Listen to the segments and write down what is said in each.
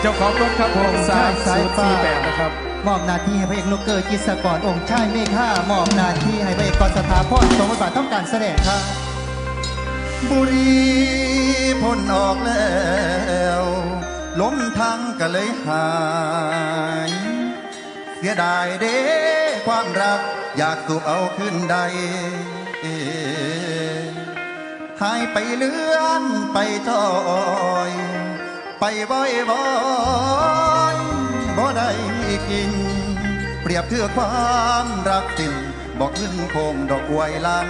เจ้าของรถครับผมใช่สายฟ้า3048นะครับมอบหน้าที่ให้พระเอกลูกเกอร์กิจสกรองค์ชายเมฆามอบหน้าที่ให้พระเอกกรสถาพรสมบทบาทต้องการแสดงครับบุรีพ้นออกแล้วล้มทั้งก็เลยหาย เสียดายเด้ความรักอยากสูบเอาขึ้นใดหายไปเลื่อนไปจอย ไปบ่อยบ่อยบ่ได้กิน เปรียบเทือความรักสิ้นบอกขึ้นโคงดอกอวยลัง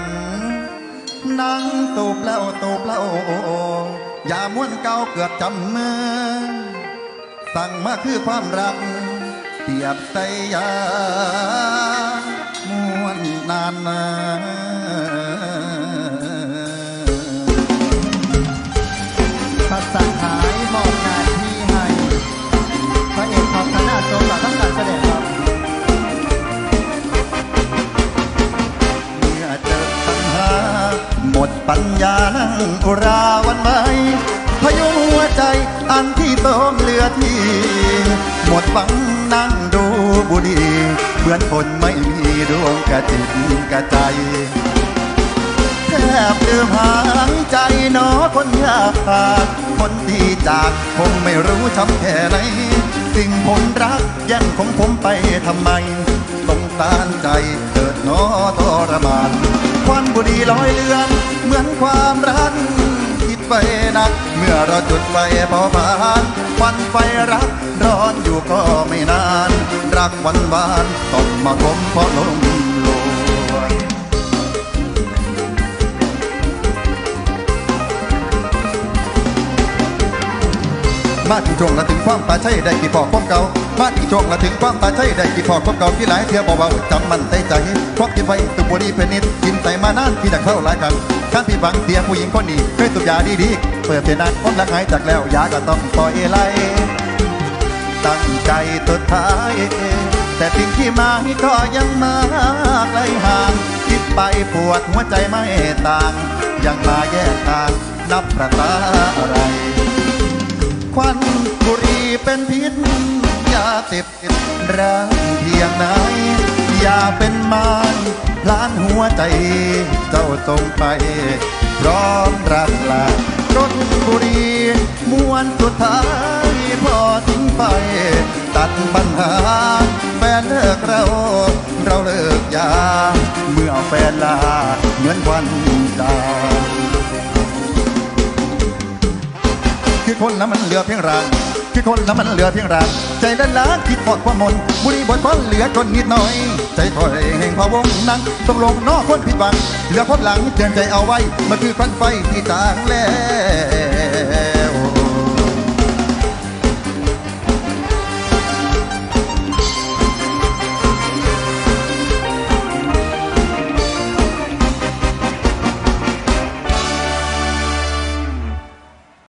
นั่งตูบแล้วตูบแล้วอย่าม้วนเก่าเกือบจำมือ สั่งมาคือความรัก เปรียบใส่ยามวนนานนา มดปัญานั่งอุราวันไหมพยุงหัวใจอันที่โตมเหลือที่หมดฝังนั่งดูบุรีเหมือนคนไม่มีดวงกระจิตกระใจแทบลืมหายใจนอคนยากขาดคนที่จากคงไม่รู้ช้ำแค่ไหนสิ่งผมรักแย่งของผมไปทำไมสงสารใจเกิดนอทรมานุรีลอยเลือน เหมือนความรักคิดไปนัก เมื่อเราจุดไฟเผาผลาญควันไฟรัก ร้อนอยู่ก็ไม่นาน รักวันวานต้องมาคมเพราะลง มาถึงช่วงละถึงความตาใช่ได้กี่พอความเก่ามาถึงช่วงละถึงความตาใช่ได้กี่พอความเก่าที่หลายเที่ยวเบาๆจำมันใจใจควักกินไฟตุบุรีเป็นนิดกินใส่มานานที่ดักเข้าหลายครั้งข้าพี่บังเสียผู้หญิงคนนี้เคยตุกยาดีๆเปิดเสียนานความรักหายจากแล้วยาก็ต้องปล่อยไหลตั้งใจสุดท้าย แต่สิ่งที่มาก็ยังมาไกลห่างคิดไปปวดหัวใจไม่ต่าง ยังมาแยกทางนับประตาอะไร ควันบุรีเป็นพิษยาเสพติดร้างเพียงไหนอย่าเป็นมารล้านหัวใจ เจ้าทรงไป พร้อมรักลารถบุรีมวนสุดท้ายพอทิ้งไป ตัดปัญหา แฟนเลิกเรา เราเลิกยา เมื่อแฟนลาเหมือนวัน คือคนละมันเหลือเพียงร่างคิดคนละมันเหลือเพียงร่างใจละล้างคิดพอดความมนบุรีบนฟ้นเหลือจนนิดหน่อย ใจถอยแห่งพะวงนั่งต้องลงนอกคนผิดหวัง เหลือพบหลังเตือนใจเอาไว้มันคือควันไฟที่จางแล้ว